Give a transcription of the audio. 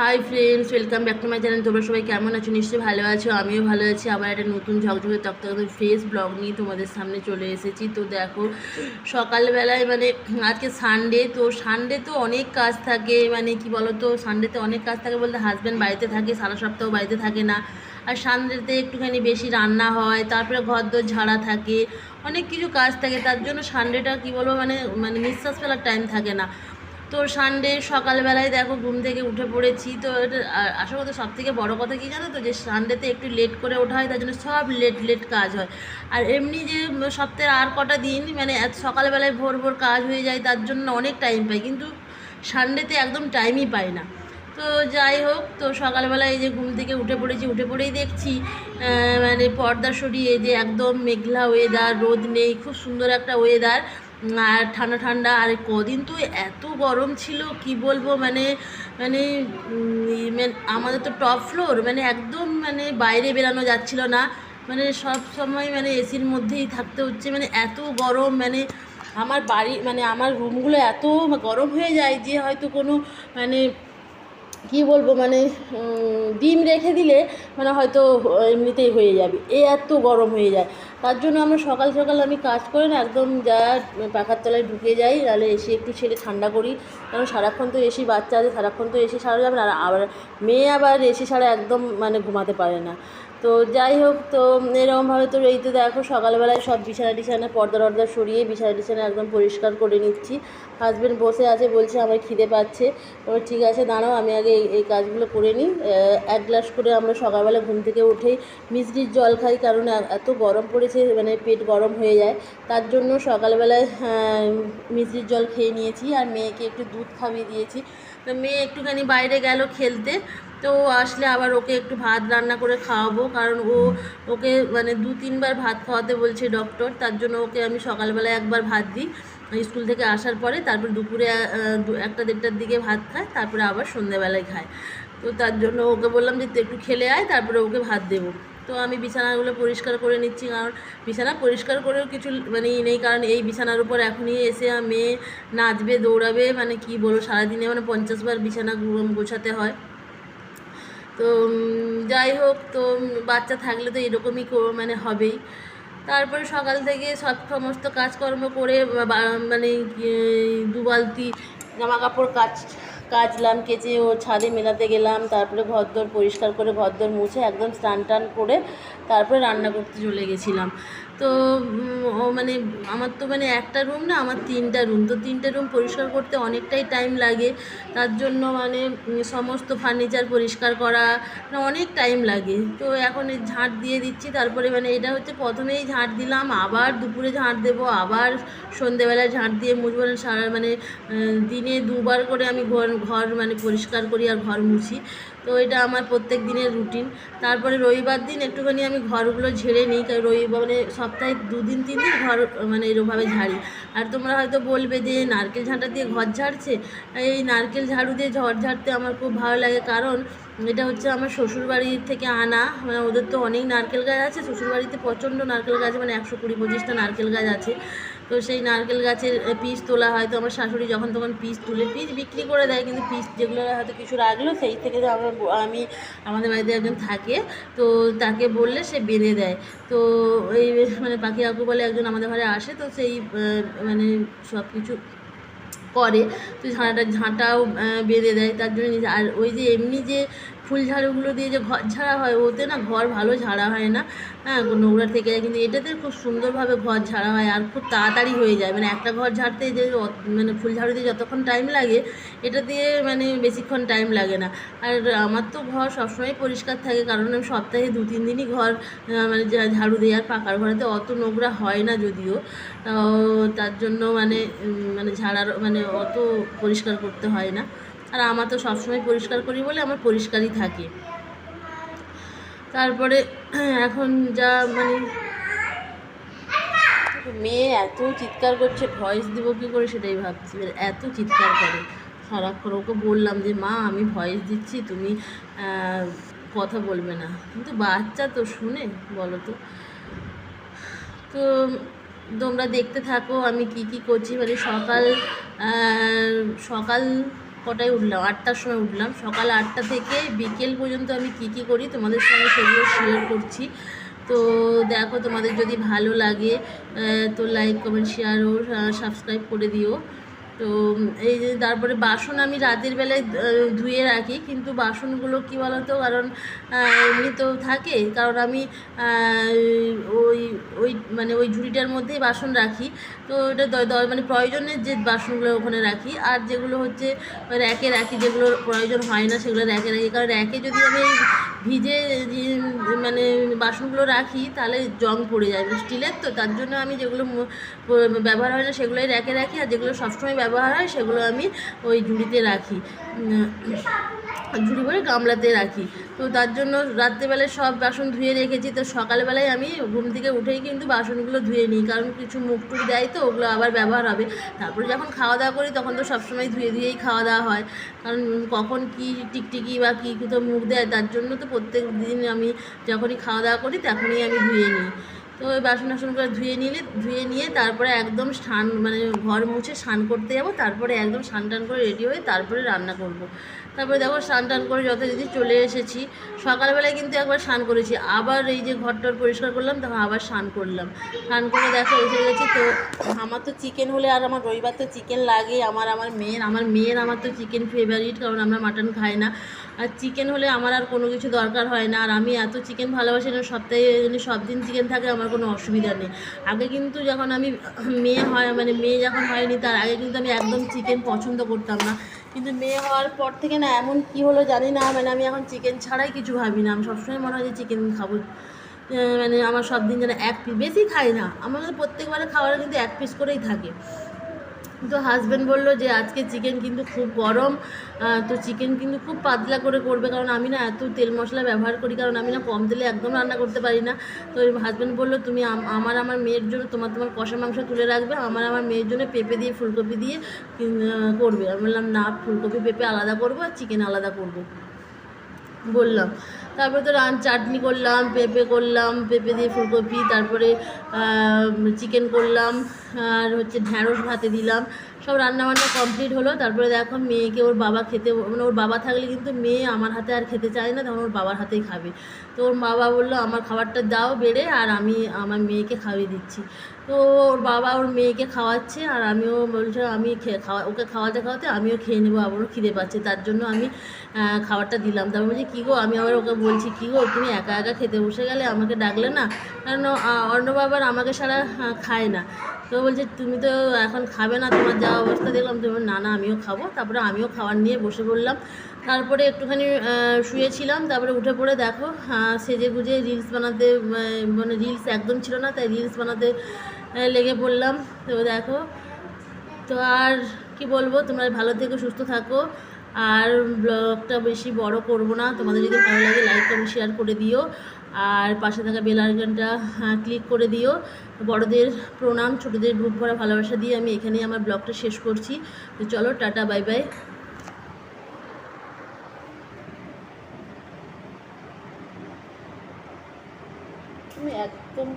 Hi friends welcome back to my channel তোমরা সবাই কেমন আছো? নিশ্চয়ই ভালো আছো। আমিও ভালো আছি। আবার একটা নতুন ঝকঝকে তক্তকে ফেস ব্লগ নিয়ে তোমাদের সামনে চলে এসেছি। তো দেখো, সকালবেলায় মানে আজকে সানডে তো সানডে তো অনেক কাজ থাকে। মানে কি বলো তো সানডেতে অনেক কাজ থাকে বলতে হাজব্যান্ড বাড়িতে থাকে, সারা সপ্তাহ বাড়িতে থাকে না। আর সানডেতে একটুখানি বেশি রান্না হয়। তারপরে ঘর দোর ঝাড়া থাকে। অনেক কিছু কাজ থাকে। তার জন্য সানডেটা কি বলব? মানে মানে নিঃশ্বাস ফেলার টাইম থাকে না। তো সানডে সকালবেলায় দেখো ঘুম থেকে উঠে পড়েছি। তো আসল কথা সব থেকে বড়ো কথা কি জানো তো? যে সানডেতে একটু লেট করে ওঠা হয়, তার জন্য সব লেট লেট কাজ হয়। আর এমনি যে সপ্তাহে আর কটা দিন মানে এত সকালবেলায় ভোর ভোর কাজ হয়ে যায়, তার জন্য অনেক টাইম পাই। কিন্তু সানডেতে একদম টাইমই পাই না। তো যাই হোক, তো সকালবেলায় যে ঘুম থেকে উঠে পড়েছি, উঠে পড়েই দেখছি মানে পর্দা সরিয়ে যে একদম মেঘলা ওয়েদার রোদ নেই, খুব সুন্দর একটা ওয়েদার আর ঠান্ডা ঠান্ডা, আর কদিন তো এত গরম ছিল, কি বলব মানে মানে মানে আমাদের তো টপ ফ্লোর মানে একদম মানে বাইরে বেরানো যাচ্ছিল না মানে সব সময় মানে এসির মধ্যেই থাকতে হচ্ছে মানে এত গরম মানে আমার বাড়ি মানে আমার রুমগুলো এত গরম হয়ে যায় যে হয়তো কোনো মানে কি বলব মানে ডিম রেখে দিলে মানে হয়তো এমনিতেই হয়ে যাবে, এ এত গরম হয়ে যায়। তার জন্য আমরা সকাল সকাল আমি কাজ করে না একদম যা পাখার তলায় ঢুকে যাই, তাহলে এসে একটু ছেড়ে ঠান্ডা করি। কারণ সারাক্ষণ তো এসি বাচ্চা আছে, সারাক্ষণ তো এসি সারা যাবে না, আর মেয়ে আবার এসি ছাড়া একদম মানে ঘুমাতে পারে না। তো যাই হোক তো এরকমভাবে তো এই তো দেখো সকালবেলায় সব বিছানা টিছানা পর্দা টর্দা সরিয়ে বিছানা টিছানা একদম পরিষ্কার করে নিচ্ছি। হাজব্যান্ড বসে আছে বলছে আমার খিদে পাচ্ছে। এবার ঠিক আছে দাঁড়াও আমি আগে এই- কাজগুলো করে নিই। এক গ্লাস করে আমরা সকালবেলা ঘুম থেকে উঠেই মিষ্টির জল খাই কারণ এত গরম পড়েছে মানে পেট গরম হয়ে যায়। তার জন্য সকালবেলায় হ্যাঁ, মিষ্টির জল খেয়ে নিয়েছি আর মেয়েকে একটু দুধ খাইয়ে দিয়েছি। তো মেয়ে একটুখানি বাইরে গেল খেলতে। তো আসলে আবার ওকে একটু ভাত রান্না করে খাওয়াবো, কারণ ও ওকে মানে দু তিনবার ভাত খাওয়াতে বলছে ডক্টর তার জন্য ওকে আমি সকালবেলায় একবার ভাত দিই। স্কুল থেকে আসার পরে তারপর দুপুরে একটা দেড়টার দিকে ভাত খায়, তারপরে আবার সন্ধ্যেবেলায় খায়। তো তার জন্য ওকে বললাম যে একটু খেলে আয়, তারপরে ওকে ভাত দেবো। তো আমি বিছানাগুলো পরিষ্কার করে নিচ্ছি, কারণ বিছানা পরিষ্কার করেও কিছু মানে নেই, কারণ এই বিছানার উপর এখনই এসে মেয়ে নাচবে, দৌড়াবে মানে কি বলব, সারাদিনে মানে পঞ্চাশ বার বিছানা গোছাতে হয়। তো যাই হোক, তো বাচ্চা থাকলে তো এরকমই মানে হবেই। তারপরে সকাল থেকে সব সমস্ত কাজকর্ম করে মানে দুবালতি দু বালতি জামা কাপড় কাচ, কাচলাম, কেচে ও ছাদে মেলাতে গেলাম। তারপরে ঘরদোর পরিষ্কার করে ঘরদোর মুছে একদম স্নান টান করে তারপরে রান্না করতে চলে গেছিলাম। তো ও মানে আমার তো মানে একটা রুম না, আমার তিনটা রুম তো তিনটে রুম পরিষ্কার করতে অনেকটাই টাইম লাগে। তার জন্য মানে সমস্ত ফার্নিচার পরিষ্কার করা মানে অনেক টাইম লাগে। তো এখন ঝাঁট দিয়ে দিচ্ছি। তারপরে মানে এটা হচ্ছে প্রথমেই ঝাঁট দিলাম, আবার দুপুরে ঝাঁট দেবো, আবার সন্ধেবেলায় ঝাঁট দিয়ে মুছবো। সারা মানে দিনে দুবার করে আমি ঘর ঘর মানে পরিষ্কার করি আর ঘর মুছি। তো এটা আমার প্রত্যেক দিনের রুটিন। তারপরে রবিবার দিন একটুখানি আমি ঘরগুলো ঝেড়ে নিই, কারণ রবিবার মানে সপ্তাহে দুদিন তিন দিন ঘর মানে এরকমভাবে ঝাড়ি। আর তোমরা হয়তো বলবে যে নারকেল ঝাঁটা দিয়ে ঘর ঝাড়ছে? এই নারকেল ঝাড়ু দিয়ে ঘর ঝাড়তে আমার খুব ভালো লাগে, কারণ এটা হচ্ছে আমার শ্বশুরবাড়ি থেকে আনা। মানে ওদের তো অনেক নারকেল গাছ আছে, শ্বশুরবাড়িতে প্রচণ্ড নারকেল গাছ মানে একশো কুড়ি পঁচিশটা নারকেল গাছ আছে। তো সেই নারকেল গাছের পিস তোলা হয়। তো আমার শাশুড়ি যখন তখন পিস তুলে, পিস বিক্রি করে দেয়। কিন্তু পিস যেগুলো হয়তো কিছু রাখল, সেই থেকে তো আমরা আমি আমাদের বাড়িতে একজন থাকে। তো তাকে বললে সে বেঁধে দেয়। তো ওই মানে পাখি কাকু বলে একজন আমাদের ঘরে আসে। তো সেই মানে সব কিছু করে। তো ঝাঁটা, ঝাঁটাও বেঁধে দেয়। তার জন্য আর ওই যে এমনি যে ফুল ঝাড়ুগুলো দিয়ে যে ঘর ঝাড়া হয়, ওতে না ঘর ভালো ঝাড়া হয় না। হ্যাঁ নোংরা থেকে যায়। কিন্তু এটাতে খুব সুন্দরভাবে ঘর ঝাড়া হয় আর খুব তাড়াতাড়ি হয়ে যায়। মানে একটা ঘর ঝাড়তে যে মানে ফুল ঝাড়ু দিয়ে যতক্ষণ টাইম লাগে, এটা দিয়ে মানে বেশিক্ষণ টাইম লাগে না। আর আমার তো ঘর সবসময় পরিষ্কার থাকে, কারণ আমি সপ্তাহে দু, তিন দিনই ঘর মানে ঝাড়ু দিই। আর পাকার ঘরেতে অত নোংরা হয় না যদিও। তার জন্য মানে মানে ঝাড়ার মানে অত পরিষ্কার করতে হয় না। আর আমার তো সবসময় পরিষ্কার করি বলে আমার পরিষ্কারই থাকে। তারপরে এখন যা মানে মেয়ে এত চিৎকার করছে ভয়েস দিব কী করে সেটাই ভাবছি। এত চিৎকার করে। সারাক্ষণ ওকে বললাম যে, মা, আমি ভয়েস দিচ্ছি, তুমি কথা বলবে না। কিন্তু বাচ্চা তো শুনে, বলো তো। তো তোমরা দেখতে থাকো আমি কি কি করছি। মানে সকাল সকাল কটায় উঠলাম? আটটার সময় উঠলাম। সকাল আটটা থেকে বিকেল পর্যন্ত আমি কি কি করি তোমাদের সঙ্গে সেগুলো শেয়ার করছি। তো দেখো তোমাদের যদি ভালো লাগে তো লাইক কমেন্ট শেয়ার ও সাবস্ক্রাইব করে দিও। তো এই যে তারপরে বাসন আমি রাতের বেলায় ধুয়ে রাখি, কিন্তু বাসনগুলো কী বলতো? কারণ এমনি তো থাকে। কারণ আমি ওই ওই মানে ওই ঝুড়িটার মধ্যেই বাসন রাখি। তো দ- মানে প্রয়োজনের যে বাসনগুলো ওখানে রাখি। আর যেগুলো হচ্ছে র্যাকে রাখি, যেগুলো প্রয়োজন হয় না, সেগুলো র্যাকে রাখি। কারণ র্যাকে যদি আমি ভিজে মানে বাসনগুলো রাখি, তাহলে জং পড়ে যায়। মানে স্টিলের তো, তার জন্য আমি যেগুলো ব্যবহার হয় না, সেগুলোই র্যাকে রাখি। আর যেগুলো সবসময় হয়, সেগুলো আমি ওই ঝুড়িতে রাখি। ঝুড়ি ভরে গামলাতে রাখি। তো তার জন্য রাত্রেবেলায় সব বাসন ধুয়ে রেখেছি। তো সকালবেলায় আমি ঘুম থেকে উঠেই কিন্তু বাসনগুলো ধুয়ে নিই, কারণ কিছু মুখ টুক দেয় তো, ওগুলো আবার ব্যবহার হবে। তারপরে যখন খাওয়া দাওয়া করি, তখন তো সবসময় ধুয়ে ধুয়েই খাওয়া দাওয়া হয়। কারণ কখন কি টিকটিকি বা কী তো মুখ দেয়, তার জন্য তো প্রত্যেক দিন আমি যখনই খাওয়া দাওয়া করি, তখনই আমি ধুয়ে নিই। তো ওই বাসন টাসনগুলো ধুয়ে নিলে, ধুয়ে নিয়ে তারপরে একদম স্নান মানে ঘর মুছে স্নান করতে যাব, তারপরে একদম স্নান টান করে রেডি হয়ে তারপরে রান্না করব। তারপরে দেখো স্নান টান করে যথারীতি চলে এসেছি, সকালবেলায় কিন্তু একবার স্নান করেছি, আবার এই যে ঘরটর পরিষ্কার করলাম তখন আবার স্নান করলাম স্নান করে দেখো এসে গেছি তো, আমার তো চিকেন হলে আর আমার রবিবার তো চিকেন লাগে, আমার আমার মেয়ের আমার মেয়ের আমার তো চিকেন ফেভারিট কারণ আমরা মাটন খাই না আর চিকেন হলে আমার আর কোনো কিছু দরকার হয় না, আর আমি এত চিকেন ভালোবাসি না, সপ্তাহে সব দিন চিকেন থাকে, আমার কোনো অসুবিধা নেই। আগে কিন্তু যখন আমি, মেয়ে হয় মানে মেয়ে যখন হয়নি, তার আগে কিন্তু আমি একদম চিকেন পছন্দ করতাম না। কিন্তু মেয়ে হওয়ার পর থেকে না এমন কি হলো জানি না মানে আমি এখন চিকেন ছাড়াই কিছু ভাবি না। আমি সবসময় মনে হয় যে চিকেন খাব। মানে আমার সব দিন যেন এক পিস বেশি খাই না। আমাদের প্রত্যেকবারে খাবার কিন্তু এক পিস করেই থাকে। তো হাজব্যান্ড বলল যে, আজকে চিকেন কিন্তু খুব গরম তো চিকেন কিন্তু খুব পাতলা করে করবে, কারণ আমি না এত তেল মশলা ব্যবহার করি, কারণ আমি না কম তেলে একদম রান্না করতে পারি না। তো হাজব্যান্ড বলল, তুমি আমার আমার মেয়ের জন্য তোমার তোমার কষা মাংস তুলে রাখবে, আমার আমার মেয়ের জন্য পেঁপে দিয়ে, ফুলকপি দিয়ে করবে। আমি বললাম, না, ফুলকপি, পেঁপে আলাদা করব আর চিকেন আলাদা করব। বললাম। তারপরে তো রান, চাটনি করলাম, পেঁপে করলাম, পেঁপে দিয়ে ফুলকপি, তারপরে চিকেন করলাম, আর হচ্ছে ঢ্যাঁড়স ভাতে দিলাম। সব রান্নাবান্না কমপ্লিট হলো। তারপরে দেখো মেয়েকে ওর বাবা খেতে মানে ওর বাবা থাকলে কিন্তু মেয়ে আমার হাতে আর খেতে চায় না, তখন ওর বাবার হাতেই খাবে। তো ওর বাবা বলল, আমার খাবারটা দাও বেড়ে, আর আমি আমার মেয়েকে খাইয়ে দিচ্ছি। তো ওর বাবা ওর মেয়েকে খাওয়াচ্ছে আর আমিও বলছে, আমি খাওয়া, ওকে খাওয়াতে খাওয়াতে আমিও খেয়ে নেব, আবারও খিদে পাচ্ছে। তার জন্য আমি খাবারটা দিলাম। তারপর বলছি, কী গো? আমি আবার ওকে বলছি, কী গো, তুমি একা একা খেতে বসে গেলে আমাকে ডাকলে না? কারণ অর্ণব আবার আমাকে সারা খায় না। তো বলছে, তুমি তো এখন খাবে না, তোমার যা অবস্থা দেখলাম, তুমি না না, আমিও খাব। তারপরে আমিও খাবার নিয়ে বসে পড়লাম। তারপরে একটুখানি শুয়েছিলাম। তারপরে উঠে পড়ে দেখো সেজে গুজে রিলস বানাতে মানে রিলস একদম ছিল না, তাই রিলস বানাতে লেগে পড়লাম। তো দেখো, তো আর কি বলব, তোমরা ভালো থেকো, সুস্থ থাকো। আর ব্লগটা বেশি বড় করব না। তোমাদের যদি ভালো লাগে লাইক কমেন্ট শেয়ার করে দিও। আর পাশে থাকা বেল আইকনটা ক্লিক করে দিও। বড়দের প্রণাম, ছোটদের বুক ভরা ভালোবাসা দিয়ে আমি এখানেই আমার ব্লগটা শেষ করছি। তো চলো, টাটা বাই বাই তুমি একদম